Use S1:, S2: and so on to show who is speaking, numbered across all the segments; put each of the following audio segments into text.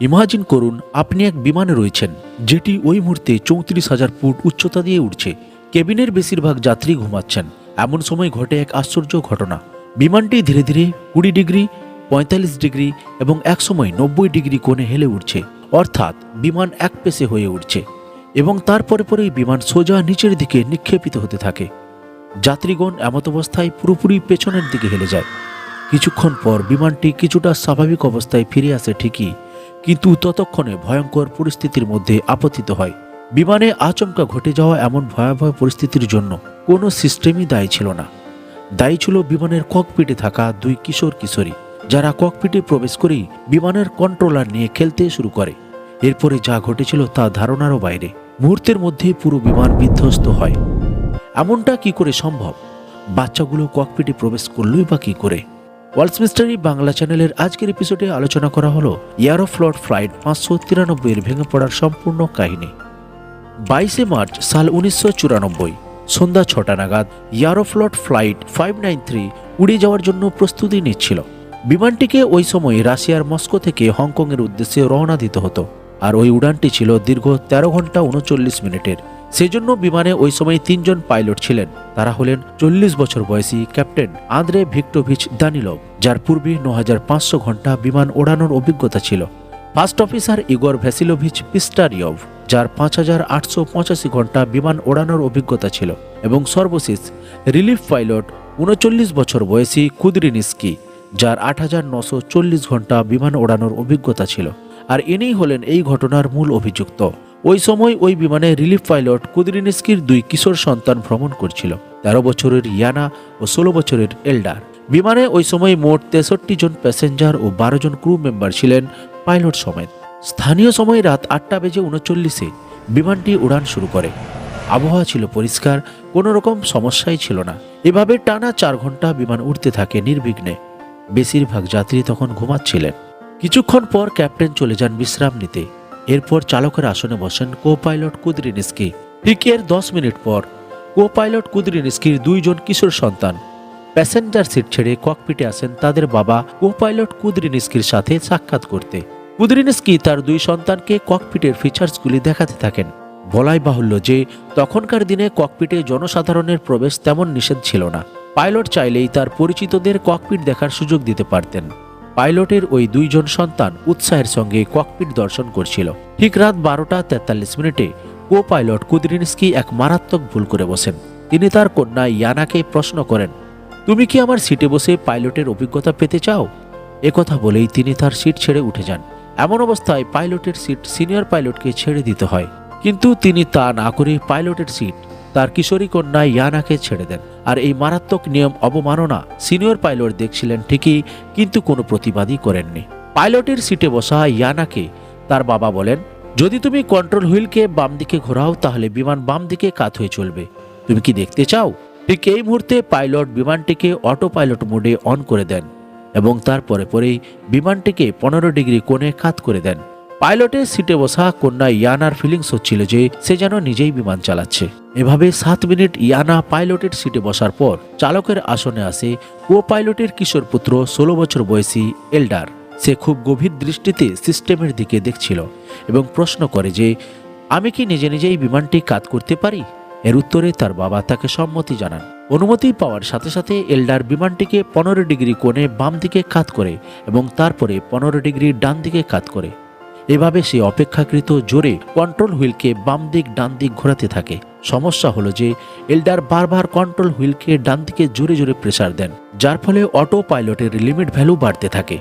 S1: Imagine করুন, আপনি এক বিমানে রয়েছেন, যেটি ওই মুহূর্তে চৌত্রিশ হাজার ফুট উচ্চতা দিয়ে উঠছে কেবিনের বেশিরভাগ যাত্রী ঘুমাচ্ছেন। এমন সময় ঘটে এক আশ্চর্য ঘটনা। বিমানটি ধীরে ধীরে কুড়ি ডিগ্রি, পঁয়তাল্লিশ ডিগ্রি এবং একসময় নব্বই ডিগ্রি কোণে হেলে উঠছে অর্থাৎ বিমান এক পেশে হয়ে উঠছে এবং তারপরে পরেই বিমান সোজা নিচের দিকে নিক্ষেপিত হতে থাকে। যাত্রীগণ এমত অবস্থায় পুরোপুরি পেছনের দিকে হেলে যায়। কিছুক্ষণ পর বিমানটি কিছুটা স্বাভাবিক অবস্থায় ফিরে আসে ঠিকই। কিন্তু ততক্ষণে ভয়ঙ্কর পরিস্থিতির মধ্যে আপতিত হয়। বিমানে আচমকা ঘটে যাওয়া এমন ভয়াবহ পরিস্থিতির জন্য কোনো সিস্টেমই দায়ী ছিল না। দায়ী ছিল বিমানের ককপিটে থাকা দুই কিশোর কিশোরী, যারা ককপিটে প্রবেশ করেই বিমানের কন্ট্রোলার নিয়ে খেলতে শুরু করে। এরপরে যা ঘটেছিল তা ধারণারও বাইরে। মুহূর্তের মধ্যে পুরো বিমান বিধ্বস্ত হয়। এমনটা কি করে সম্ভব? বাচ্চাগুলো ককপিটে প্রবেশ করলই বা কী করে? ওয়ার্লস মিস্টারি বাংলা চ্যানেলের আজকের এপিসোডে আলোচনা করা হলো এয়ারোফ্লট ফ্লাইট পাঁচশো তিরানব্বইয়ের ভেঙে পড়ার সম্পূর্ণ কাহিনী। বাইশে মার্চ সাল উনিশশো চুরানব্বই, সন্ধ্যা ছটা নাগাদ Aeroflot flight five nine three উড়ে যাওয়ার জন্য প্রস্তুতি নিচ্ছিল। বিমানটিকে ওই সময় রাশিয়ার মস্কো থেকে হংকংয়ের উদ্দেশ্যে রওনা দিতে হতো, আর ওই উড়ানটি ছিল দীর্ঘ তেরো ঘণ্টা উনচল্লিশ মিনিটের। সেজন্য বিমানে ওই সময় তিনজন পাইলট ছিলেন। তারা হলেন চল্লিশ বছর বয়সী ক্যাপ্টেন আন্দ্রে ভিক্টোভিচ দানিলভ, যার পূর্বে ন ঘণ্টা বিমান ওড়ানোর অভিজ্ঞতা ছিল। First officer Igor Vasilovich Pistaryov, যার পাঁচ হাজার আটশো পঁচাশি ঘণ্টা বিমান ওড়ানোর অভিজ্ঞতা ছিল, এবং সর্বশেষ রিলিফ পাইলট উনচল্লিশ বছর বয়সী কুদরিনিস্কি, যার আট হাজার নশো চল্লিশ ঘণ্টা বিমান ওড়ানোর অভিজ্ঞতা ছিল। আর ইনিই হলেন এই ঘটনার মূল অভিযুক্ত। ওই সময় ওই বিমানে রিলিফ পাইলট কুদরিনিস্কির দুই কিশোর সন্তান ভ্রমণ করছিল, তেরো বছরের ইয়ানা ও ষোলো বছরের এল্ডার। বিমানে ওই সময় মোট তেষট্টি জন প্যাসেঞ্জার ও বারো জন ক্রু মেম্বার ছিলেন পাইলট সমেত। স্থানীয় সময় রাত আটটা বেজে উনচল্লিশে বিমানটি উড়ান শুরু করে। আবহাওয়া ছিল পরিষ্কার, কোনো রকম সমস্যাই ছিল না। এভাবে টানা চার ঘণ্টা বিমান উড়তে থাকে নির্বিঘ্নে। বেশিরভাগ যাত্রী তখন ঘুমাচ্ছিলেন। কিছুক্ষণ পর ক্যাপ্টেন চলে যান বিশ্রাম নিতে। এরপর চালকের আসনে বসেন কো পাইলট কুদরিনিস্কি ঠিক এর দশ মিনিট পর কো পাইলট কুদরিনিস্কির দুইজন কিশোর সন্তান। প্যাসেঞ্জার সিট ছেড়ে ককপিটে আসেন তাদের বাবা কো পাইলট কুদরিনিস্কির সাথে সাক্ষাৎ করতে। কুদরিনিস্কি তার দুই সন্তানকে ককপিটের ফিচার্সগুলি দেখাতে থাকেন। বলাই বাহুল্য যে, তখনকার দিনে ককপিটে জনসাধারণের প্রবেশ তেমন নিষেধ ছিল না। পাইলট চাইলেই তার পরিচিতদের ককপিট দেখার সুযোগ দিতে পারতেন। পাইলটের ওই দুইজন সন্তান উৎসাহের সঙ্গে ককপিট দর্শন করছিল। ঠিক রাত বারোটা তেতাল্লিশ মিনিটে কো পাইলট কুদরিনস্কি এক মারাত্মক ভুল করে বসেন। তিনি তার কন্যা ইয়ানাকে প্রশ্ন করেন, তুমি কি আমার সিটে বসে পাইলটের অভিজ্ঞতা পেতে চাও? একথা বলেই তিনি তার সিট ছেড়ে উঠে যান। এমন অবস্থায় পাইলটের সিট সিনিয়র পাইলটকে ছেড়ে দিতে হয়। কিন্তু তিনি তা না করে পাইলটের সিট তার কিশোরী কন্যা ইয়ানাকে ছেড়ে দেন। আর এই মারাত্মক নিয়ম অবমাননা সিনিয়র পাইলট দেখছিলেন ঠিকই, কিন্তু কোনো প্রতিবাদই করেননি। পাইলটের সিটে বসা ইয়ানাকে তার বাবা বলেন, যদি তুমি কন্ট্রোল হুইলকে বাম দিকে ঘোরাও, তাহলে বিমান বাম দিকে কাত হয়ে চলবে। তুমি কি দেখতে চাও? ঠিক এই মুহূর্তে পাইলট বিমানটিকে অটো পাইলট মোডে অন করে দেন এবং তারপরে পরেই বিমানটিকে পনেরো ডিগ্রি কোণে কাত করে দেন। পাইলটের সিটে বসা কন্যা ইয়ানার ফিলিংস হচ্ছিল যে সে যেন নিজেই বিমান চালাচ্ছে। এভাবে সাত মিনিট ইয়ানা পাইলটের সিটে বসার পর চালকের আসনে আসে ও পাইলটের কিশোর পুত্র ষোলো বছর বয়সী এল্ডার। সে খুব গভীর দৃষ্টিতে সিস্টেমের দিকে দেখছিল এবং প্রশ্ন করে যে, আমি কি নিজে নিজেই বিমানটি কাত করতে পারি? এর উত্তরে তার বাবা তাকে সম্মতি জানান। অনুমতি পাওয়ার সাথে সাথে এল্ডার বিমানটিকে পনেরো ডিগ্রি কোণে বাম দিকে কাত করে এবং তারপরে পনেরো ডিগ্রি ডান দিকে কাত করে। এভাবে সে অপেক্ষাকৃত জোরে কন্ট্রোল হুইলকে বাম দিক, ডান দিক ঘোরাতে থাকে। সমস্যা হলো যে, এল্ডার বারবার কন্ট্রোল হুইলকে ডান দিকে জোরে জোরে প্রেসার দেন, যার ফলে অটো পাইলটের লিমিট ভ্যালু বাড়তে থাকে।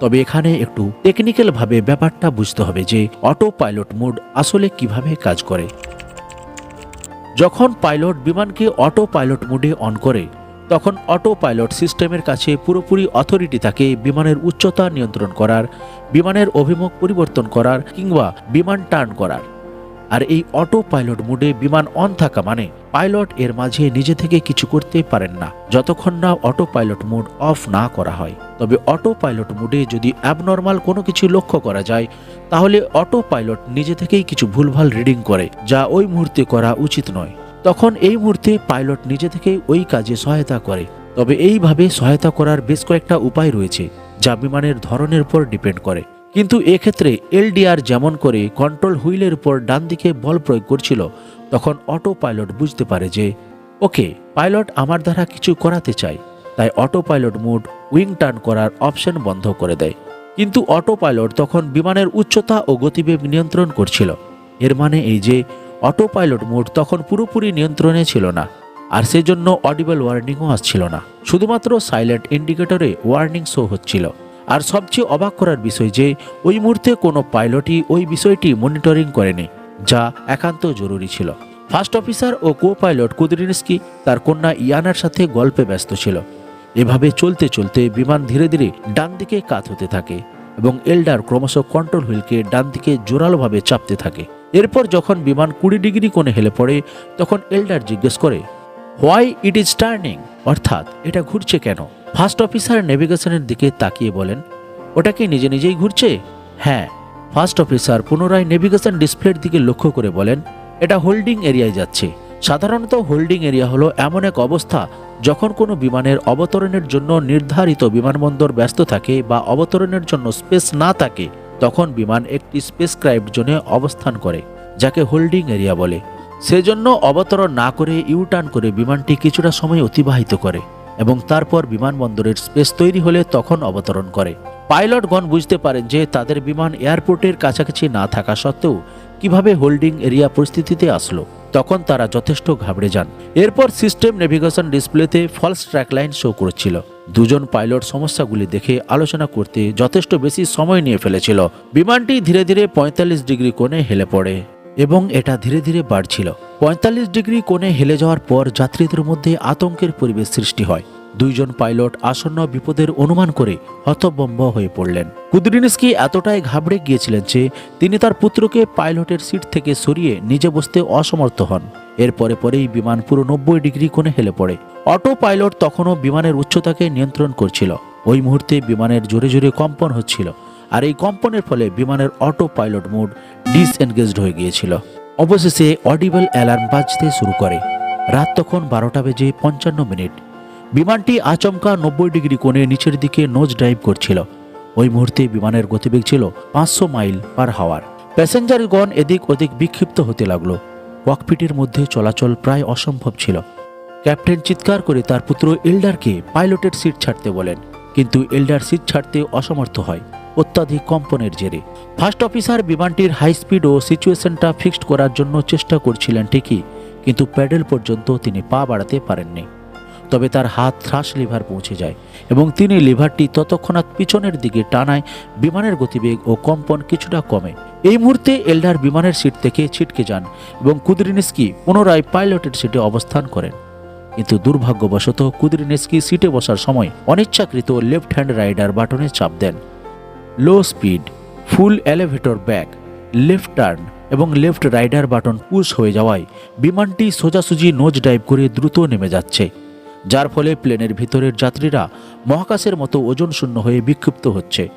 S1: তবে এখানে একটু টেকনিক্যালভাবে ব্যাপারটা বুঝতে হবে যে অটো পাইলট মোড আসলে কীভাবে কাজ করে। যখন পাইলট বিমানকে অটো পাইলট মোডে অন করে তখন অটো পাইলট সিস্টেমের কাছে পুরোপুরি অথরিটি থাকে বিমানের উচ্চতা নিয়ন্ত্রণ করার, বিমানের অভিমুখ পরিবর্তন করার কিংবা বিমান টার্ন করার। আর এই অটো পাইলট মোডে বিমান অন থাকা মানে পাইলট এর মাঝে নিজে থেকে কিছু করতে পারেন না, যতক্ষণ না অটো পাইলট মোড অফ না করা হয়। তবে অটো পাইলট মোডে যদি অ্যাবনর্মাল কোনো কিছু লক্ষ্য করা যায়, তাহলে অটো পাইলট নিজে থেকেই কিছু ভুলভাল রিডিং করে, যা ওই মুহূর্তে করা উচিত নয়। তখন এই মুহূর্তে পাইলট নিজে থেকেই ওই কাজে সহায়তা করে। তবে এইভাবে সহায়তা করার বেশ কয়েকটা উপায় রয়েছে, যা বিমানের ধরনের উপর ডিপেন্ড করে। কিন্তু এক্ষেত্রে এলডিআর যেমন করে কন্ট্রোল হুইলের উপর ডান দিকে বল প্রয়োগ করছিল, তখন অটো পাইলট বুঝতে পারে যে, ওকে, পাইলট আমার দ্বারা কিছু করাতে চায়। তাই auto pilot mode wing turn করার অপশন বন্ধ করে দেয়। কিন্তু অটো পাইলট তখন বিমানের উচ্চতা ও গতিবেগ নিয়ন্ত্রণ করছিল। এর মানে এই যে অটো পাইলট মোড তখন পুরোপুরি নিয়ন্ত্রণে ছিল না, আর সেজন্য অডিবল ওয়ার্নিংও আসছিল না। শুধুমাত্র সাইলেন্ট ইন্ডিকেটরে ওয়ার্নিং শো হচ্ছিল। আর সবচেয়ে অবাক করার বিষয় যে, ওই মুহূর্তে কোনো পাইলটই ওই বিষয়টি মনিটরিং করেনি, যা একান্ত জরুরি ছিল। ফার্স্ট অফিসার ও কো পাইলট কুদরিনস্কি তার কন্যা ইয়ানার সাথে গল্পে ব্যস্ত ছিল। এভাবে চলতে চলতে বিমান ধীরে ধীরে ডান দিকে কাত হতে থাকে এবং এল্ডার ক্রমশ কন্ট্রোল হুইলকে ডান দিকে জোরালোভাবে চাপতে থাকে। এরপর যখন বিমান কুড়ি ডিগ্রি কোণে হেলে পড়ে, তখন এল্ডার জিজ্ঞেস করে, হোয়াই ইট ইজ টার্নিং? অর্থাৎ, এটা ঘুরছে কেন? ফার্স্ট অফিসার নেভিগেশনের দিকে তাকিয়ে বলেন, ওটা কি নিজে নিজেই ঘুরছে? হ্যাঁ। ফার্স্ট অফিসার পুনরায় নেভিগেশন ডিসপ্লের দিকে লক্ষ্য করে বলেন, এটা হোল্ডিং এরিয়ায় যাচ্ছে। সাধারণত হোল্ডিং এরিয়া হলো এমন এক অবস্থা যখন কোনো বিমানের অবতরণের জন্য নির্ধারিত বিমানবন্দর ব্যস্ত থাকে বা অবতরণের জন্য স্পেস না থাকে। তখন বিমান একটি স্পেসক্রাইব জোনে অবস্থান করে, যাকে হোল্ডিং এরিয়া বলে। সেজন্য অবতরণ না করে ইউটার্ন করে বিমানটি কিছুটা সময় অতিবাহিত করে এবং তারপর বিমানবন্দরের স্পেস তৈরি হলে তখন অবতরণ করে। পাইলটগণ বুঝতে পারেন যে তাদের বিমান এয়ারপোর্টের কাছাকাছি না থাকা সত্ত্বেও কীভাবে হোল্ডিং এরিয়া পরিস্থিতিতে আসলো, তখন তারা যথেষ্ট ঘাবড়ে যান। এরপর সিস্টেম নেভিগেশন ডিসপ্লেতে ফলস ট্র্যাক লাইন শো করছিল। দুজন পাইলট সমস্যাগুলি দেখে আলোচনা করতে যথেষ্ট বেশি সময় নিয়ে ফেলেছিল। বিমানটি ধীরে ধীরে পঁয়তাল্লিশ ডিগ্রি কোণে হেলে পড়ে এবং এটা ধীরে ধীরে বাড়ছিল। পঁয়তাল্লিশ ডিগ্রি কোণে হেলে যাওয়ার পর যাত্রীদের মধ্যে আতঙ্কের পরিবেশ সৃষ্টি হয়। দুইজন পাইলট আসন্ন বিপদের অনুমান করে হতভম্ব হয়ে পড়লেন। কুদরিনস্কি এতটাই ঘাবড়ে গিয়েছিলেন যে, তিনি তার পুত্রকে পাইলটের সিট থেকে সরিয়ে নিজে বসতে অসমর্থ হন। এরপরে পরেই বিমান পুরো নব্বই ডিগ্রি কোণে হেলে পড়ে। অটো পাইলট তখনও বিমানের উচ্চতাকে নিয়ন্ত্রণ করছিল। ওই মুহূর্তে বিমানের জোরে জোরে কম্পন হচ্ছিল, আর এই কম্পনের ফলে বিমানের অটো পাইলট মোড ডিসএনগেজড হয়ে গিয়েছিল। অবশেষে অডিবল অ্যালার্ম বাজতে শুরু করে। রাত তখন বারোটা বেজে পঞ্চান্ন মিনিট। বিমানটি আচমকা নব্বই ডিগ্রি কোণে নিচের দিকে নোজ ড্রাইভ করছিল। ওই মুহূর্তে বিমানের গতিবেগ ছিল পাঁচশো মাইল পার হাওয়ার। প্যাসেঞ্জারগণ এদিক ওদিক বিক্ষিপ্ত হতে লাগল। ককপিটের মধ্যে চলাচল প্রায় অসম্ভব ছিল। ক্যাপ্টেন চিৎকার করে তার পুত্র এল্ডারকে পাইলটের সিট ছাড়তে বলেন, কিন্তু এল্ডার সিট ছাড়তে অসমর্থ হয়, অত্যাধিক কম্পনের জেরে। ফার্স্ট অফিসার বিমানটির হাই স্পিড ও সিচুয়েশনটা ফিক্সড করার জন্য চেষ্টা করছিলেন ঠিকই, কিন্তু প্যাডেল পর্যন্ত তিনি পা বাড়াতে পারেননি। তবে তার হাত থ্রাস লিভার পৌঁছে যায় এবং তিনি লিভারটি ততক্ষণাৎ পিছনের দিকে টানায়, বিমানের গতিবেগ ও কম্পন কিছুটা কমে। এই মুহূর্তে এল্ডার বিমানের সিট থেকে ছিটকে যান এবং কুদরিনিস্কি পুনরায় পাইলটের সিটে অবস্থান করেন। কিন্তু দুর্ভাগ্যবশত কুদরিনেস্কি সিটে বসার সময় অনিচ্ছাকৃত লেফট হ্যান্ড রাইডার বাটনে চাপ দেন। Low speed, full elevator back, left turn এবং লেফট রাইডার বাটন পুশ হয়ে যাওয়ায় বিমানটি সোজাসুজি নোজ ডাইভ করে দ্রুত নেমে যাচ্ছে। যার ফলে প্লেনের ভিতরের যাত্রীরা মহাকাশের মতো ওজন শূন্য হয়ে বিক্ষিপ্ত হচ্ছে।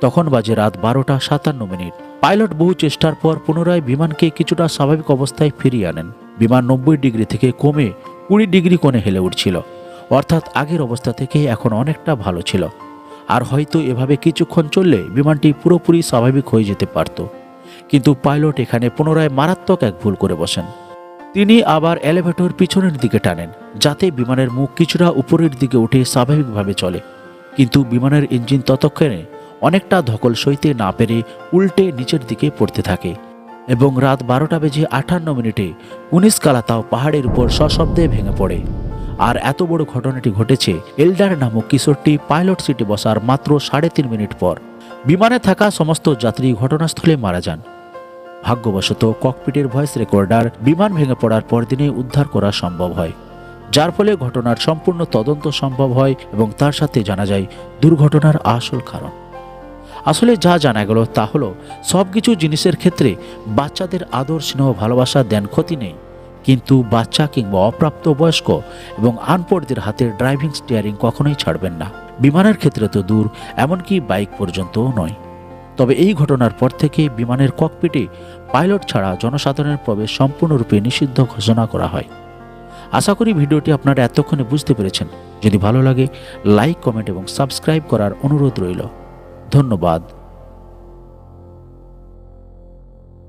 S1: তখন বাজে রাত বারোটা সাতান্ন মিনিট। পাইলট বহু চেষ্টার পর পুনরায় বিমানকে কিছুটা স্বাভাবিক অবস্থায় ফিরিয়ে আনেন। বিমান নব্বই ডিগ্রি থেকে কমে কুড়ি ডিগ্রি কোণে হেলে উঠছিল। অর্থাৎ আগের অবস্থা থেকে এখন অনেকটা ভালো ছিল। আর হয়তো এভাবে কিছুক্ষণ চললে বিমানটি পুরোপুরি স্বাভাবিক হয়ে যেতে পারত। কিন্তু পাইলট এখানে পুনরায় মারাত্মক এক ভুল করে বসেন। তিনি আবার এলিভেটর পিছনের দিকে টানেন, যাতে বিমানের মুখ কিছুটা উপরের দিকে উঠে স্বাভাবিকভাবে চলে। কিন্তু বিমানের ইঞ্জিন ততক্ষণে অনেকটা ধকল সইতে না পেরে উল্টে নিচের দিকে পড়তে থাকে এবং রাত বারোটা বেজে আটান্ন মিনিটে উনিশ কালাতাও পাহাড়ের উপর সশব্দে ভেঙে পড়ে। আর এত বড় ঘটনাটি ঘটেছে এলডার নামক কিশোরটি পাইলট সিটে বসার মাত্র সাড়ে তিন মিনিট পর। বিমানে থাকা সমস্ত যাত্রী ঘটনাস্থলে মারা যান। ভাগ্যবশত ককপিটের ভয়েস রেকর্ডার বিমান ভেঙে পড়ার পরদিনে উদ্ধার করা সম্ভব হয়। যার ফলে ঘটনার সম্পূর্ণ তদন্ত সম্ভব হয় এবং তার সাথে জানা যায় দুর্ঘটনার আসল কারণ। আসলে যা জানা গেল তা হলো সব কিছু জিনিসের ক্ষেত্রে বাচ্চাদের আদর, স্নেহ, ভালোবাসা দেন ক্ষতি নেই। কিন্তু বাচ্চা কিংবা অপ্রাপ্ত বয়স্ক এবং আনপড়দের হাতের ড্রাইভিং স্টিয়ারিং কখনোই ছাড়বেন না। বিমানের ক্ষেত্রে তো দূর, এমনকি বাইক পর্যন্তও নয়। তবে এই ঘটনার পর থেকে বিমানের ককপিটে পাইলট ছাড়া জনসাধারণের প্রবেশ সম্পূর্ণরূপে নিষিদ্ধ ঘোষণা করা হয়। আশা করি ভিডিওটি আপনারা এতক্ষণে বুঝতে পেরেছেন। যদি ভালো লাগে, লাইক, কমেন্ট এবং সাবস্ক্রাইব করার অনুরোধ রইল। ধন্যবাদ।